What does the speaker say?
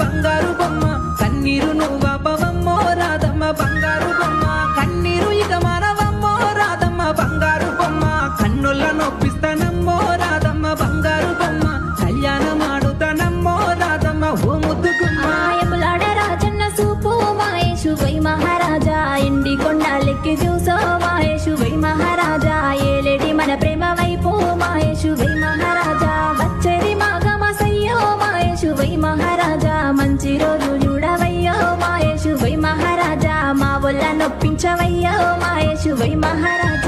బంగారు బొమ్మ కన్నీరు నువ్వపవమ్మో రాధమ్మ బంగారు బొమ్మ కన్నీరు ఇక మనవమ్మో రాధమ్మ బంగారు బొమ్మ కన్నుల నొప్పిస్తానమ్మో రాధమ్మ బంగారు బొమ్మ కళ్యాణం ఆడుతానమ్మో రాధమ్మ ఓ ముద్దుగుమ్మ. రాజన్న సూపు మాయేషు వై మహారాజా ఎండి కొండాలెక్కి చూసా మంచి రోజు చూడవయ్యో మాయేషు వై మహారాజా మా వల్ల నొప్పించవయ్యో మాయేషు వై మహారాజా.